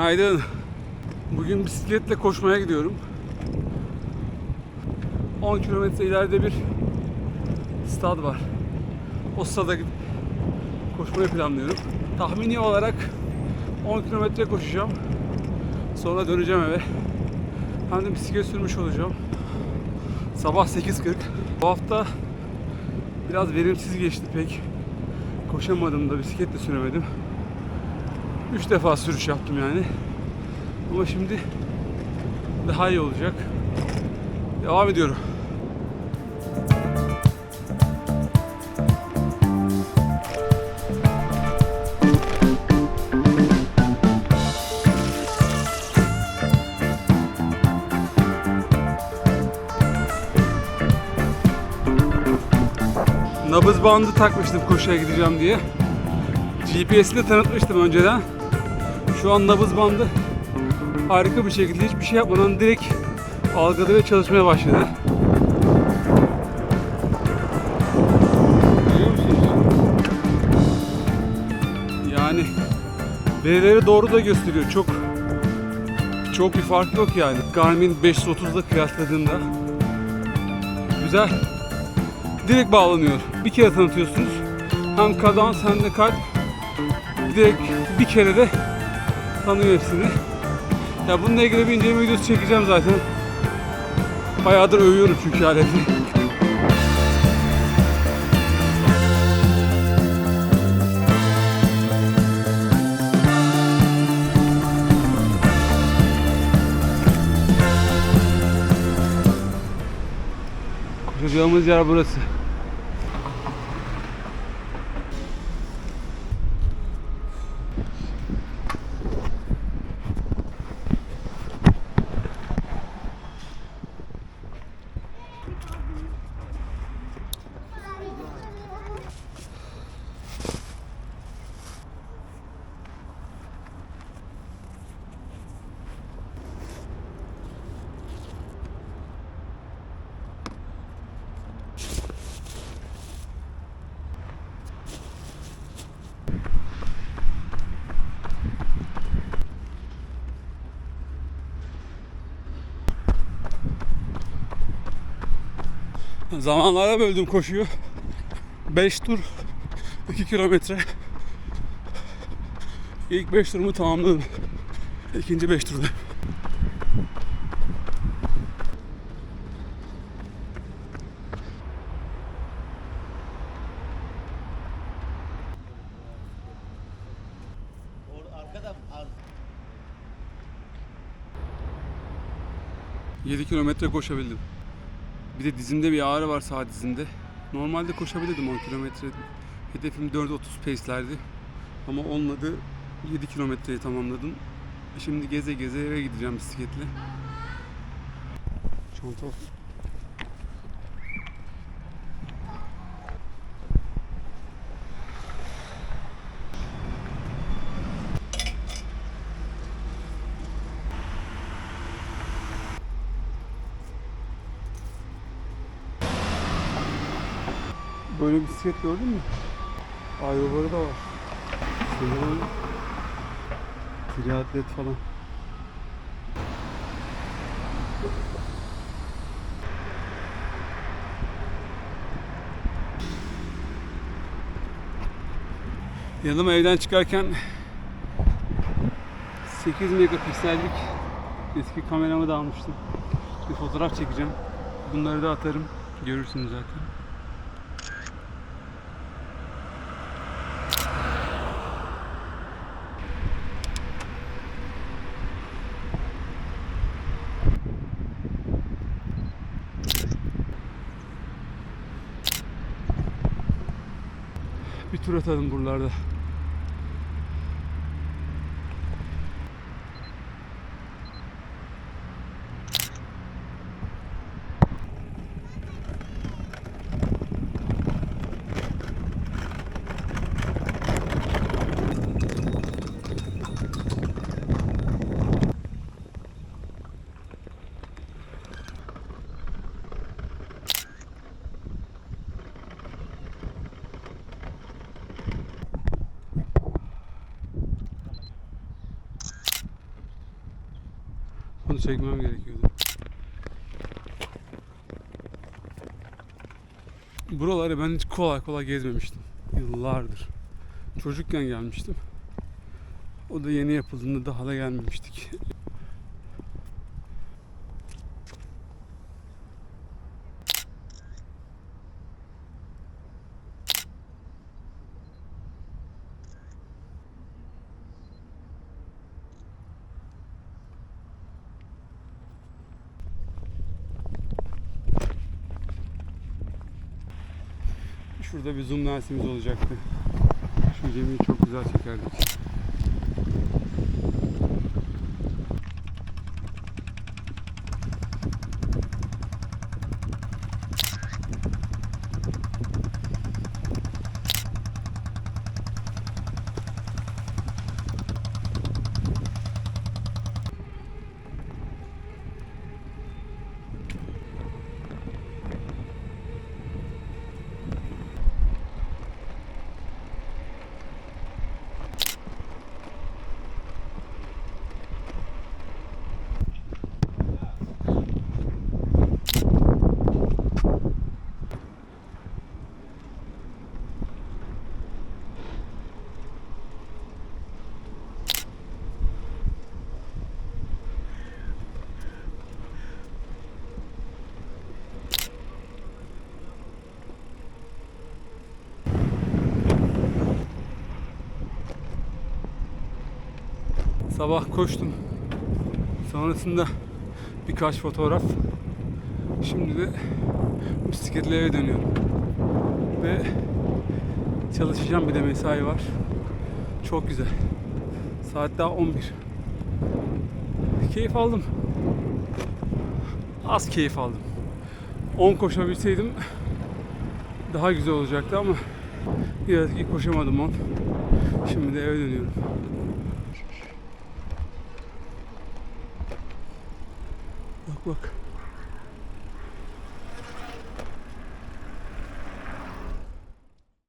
Günaydın. Bugün bisikletle koşmaya gidiyorum. 10 kilometre ileride bir stad var. O stada gidip koşmayı planlıyorum. Tahmini olarak 10 kilometre koşacağım. Sonra döneceğim eve. Hem de bisiklet sürmüş olacağım. Sabah 8.40. Bu hafta biraz verimsiz geçti pek. Koşamadım da bisiklet de süremedim. 3 defa sürüş yaptım yani. Ama şimdi daha iyi olacak. Devam ediyorum. Nabız bandı takmıştım koşuya gideceğim diye. GPS'i de tanıtmıştım önceden. Şu an nabız bandı harika bir şekilde hiçbir şey yapmadan direkt algıladı ve çalışmaya başladı. Yani verileri doğru da gösteriyor. Çok çok bir fark yok yani. Garmin 530'da kıyasladığımda güzel. Direkt bağlanıyor. Bir kere tanıtıyorsunuz. Hem kadans hem de kalp direkt bir kere de tanıyor hepsini. Ya bununla ilgili bir inceleme videosu çekeceğim zaten. Bayağıdır övüyorum çünkü aleti. Koşacağımız yer burası. Zamanlara böldüm koşuyu. 5 tur 2 kilometre. İlk 5 turumu tamamladım. İkinci 5 turda. Orada arkada az 7 kilometre koşabildim. Bir de dizimde bir ağrı var sağ dizimde. Normalde koşabilirdim 10 kilometre. Hedefim 4.30 pace'lerdi. Ama olmadı. 7 kilometreyi tamamladım. Şimdi geze geze eve gideceğim bisikletle. Çanta. Böyle bisiklet gördün mü? Aerobarı da var. Sanırım triatlet falan. Yanıma evden çıkarken 8 megapiksellik eski kameramı da almıştım. Bir fotoğraf çekeceğim. Bunları da atarım. Görürsünüz zaten. Bir tur atalım buralarda. Çekmem gerekiyordu. Buraları ben hiç kolay kolay gezmemiştim. Yıllardır. Çocukken gelmiştim. O da yeni yapıldığında daha da gelmemiştik. Şurada bir zoom lensimiz olacaktı. Şu gemiyi çok güzel çekerdik. Sabah koştum. Sonrasında birkaç fotoğraf. Şimdi de bisikletle eve dönüyorum. Ve çalışacağım bir de mesai var. Çok güzel. Saat daha 11. Keyif aldım. Az keyif aldım. 10 koşabilseydim daha güzel olacaktı ama biraz ki koşamadım 10. Şimdi de eve dönüyorum. look, look.